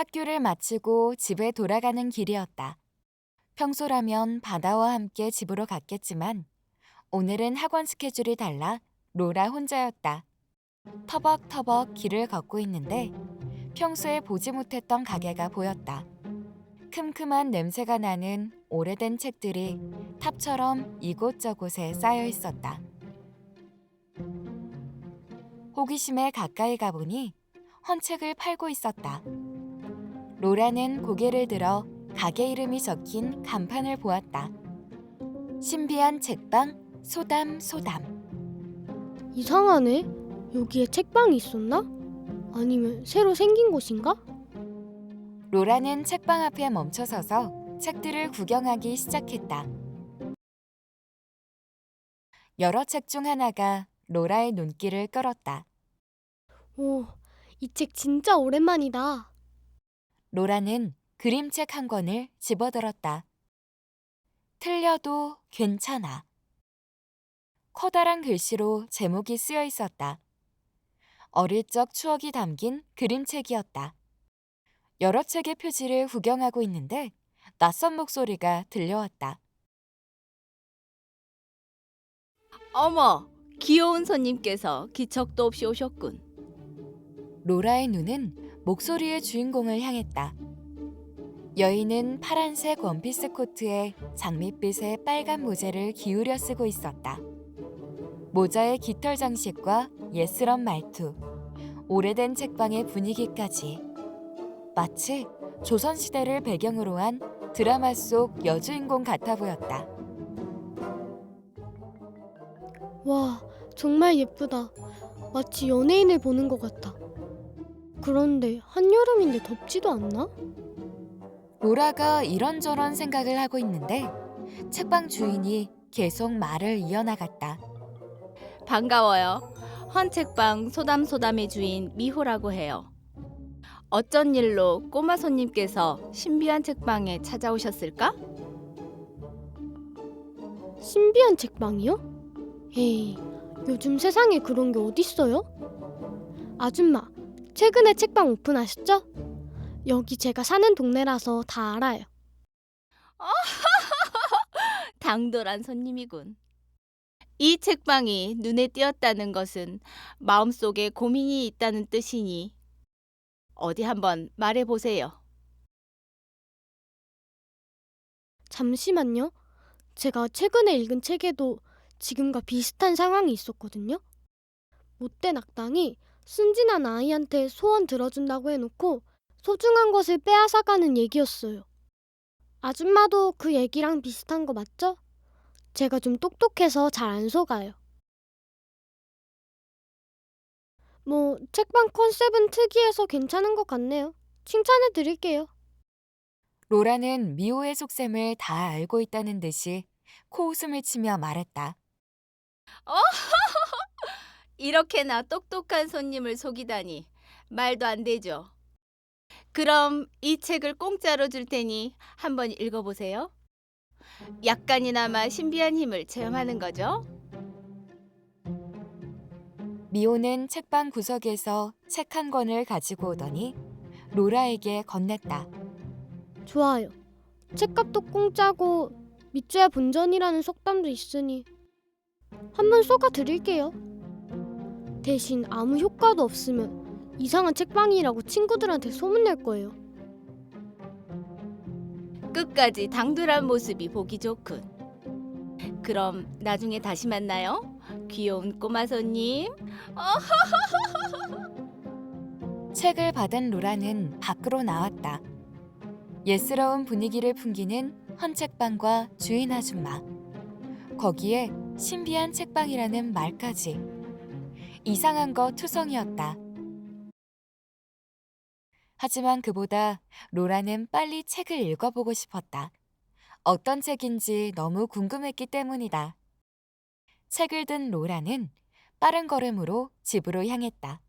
학교를 마치고 집에 돌아가는 길이었다. 평소라면 바다와 함께 집으로 갔겠지만 오늘은 학원 스케줄이 달라 로라 혼자였다. 터벅터벅 길을 걷고 있는데 평소에 보지 못했던 가게가 보였다. 큼큼한 냄새가 나는 오래된 책들이 탑처럼 이곳저곳에 쌓여 있었다. 호기심에 가까이 가보니 헌책을 팔고 있었다. 로라는 고개를 들어 가게 이름이 적힌 간판을 보았다. 신비한 책방 소담 소담. 이상하네. 여기에 책방이 있었나? 아니면 새로 생긴 곳인가? 로라는 책방 앞에 멈춰서서 책들을 구경하기 시작했다. 여러 책 중 하나가 로라의 눈길을 끌었다. 오, 이 책 진짜 오랜만이다. 로라는 그림책 한 권을 집어들었다. 틀려도 괜찮아. 커다란 글씨로 제목이 쓰여 있었다. 어릴 적 추억이 담긴 그림책이었다. 여러 책의 표지를 구경하고 있는데 낯선 목소리가 들려왔다. 어머, 귀여운 손님께서 기척도 없이 오셨군. 로라의 눈은 목소리의 주인공을 향했다. 여인은 파란색 원피스 코트에 장밋빛의 빨간 모자를 기울여 쓰고 있었다. 모자의 깃털 장식과 예스런 말투, 오래된 책방의 분위기까지 마치 조선시대를 배경으로 한 드라마 속 여주인공 같아 보였다. 와, 정말 예쁘다. 마치 연예인을 보는 것 같아. 그런데 한여름인데 덥지도 않나? 로라가 이런저런 생각을 하고 있는데 책방 주인이 계속 말을 이어나갔다. 반가워요. 헌책방 소담소담의 주인 미호라고 해요. 어쩐 일로 꼬마 손님께서 신비한 책방에 찾아오셨을까? 신비한 책방이요? 에이, 요즘 세상에 그런 게 어딨어요? 아줌마, 최근에 책방 오픈하셨죠? 여기 제가 사는 동네라서 다 알아요. 당돌한 손님이군. 이 책방이 눈에 띄었다는 것은 마음속에 고민이 있다는 뜻이니 어디 한번 말해 보세요. 잠시만요. 제가 최근에 읽은 책에도 지금과 비슷한 상황이 있었거든요. 못된 악당이 순진한 아이한테 소원 들어준다고 해놓고 소중한 것을 빼앗아가는 얘기였어요. 아줌마도 그 얘기랑 비슷한 거 맞죠? 제가 좀 똑똑해서 잘 안 속아요. 뭐, 책방 컨셉은 특이해서 괜찮은 것 같네요. 칭찬해 드릴게요. 로라는 미호의 속셈을 다 알고 있다는 듯이 코웃음을 치며 말했다. 이렇게나 똑똑한 손님을 속이다니 말도 안 되죠. 그럼 이 책을 공짜로 줄 테니 한번 읽어보세요. 약간이나마 신비한 힘을 체험하는 거죠. 미호는 책방 구석에서 책 한 권을 가지고 오더니 로라에게 건넸다. 좋아요. 책값도 공짜고 밑줘야 본전이라는 속담도 있으니 한번 쏘가 드릴게요. 대신 아무 효과도 없으면 이상한 책방이라고 친구들한테 소문낼 거예요. 끝까지 당돌한 모습이 보기 좋군. 그럼 나중에 다시 만나요. 귀여운 꼬마 손님. 책을 받은 로라는 밖으로 나왔다. 예스러운 분위기를 풍기는 헌책방과 주인 아줌마. 거기에 신비한 책방이라는 말까지. 이상한 거 투성이었다. 하지만 그보다 로라는 빨리 책을 읽어보고 싶었다. 어떤 책인지 너무 궁금했기 때문이다. 책을 든 로라는 빠른 걸음으로 집으로 향했다.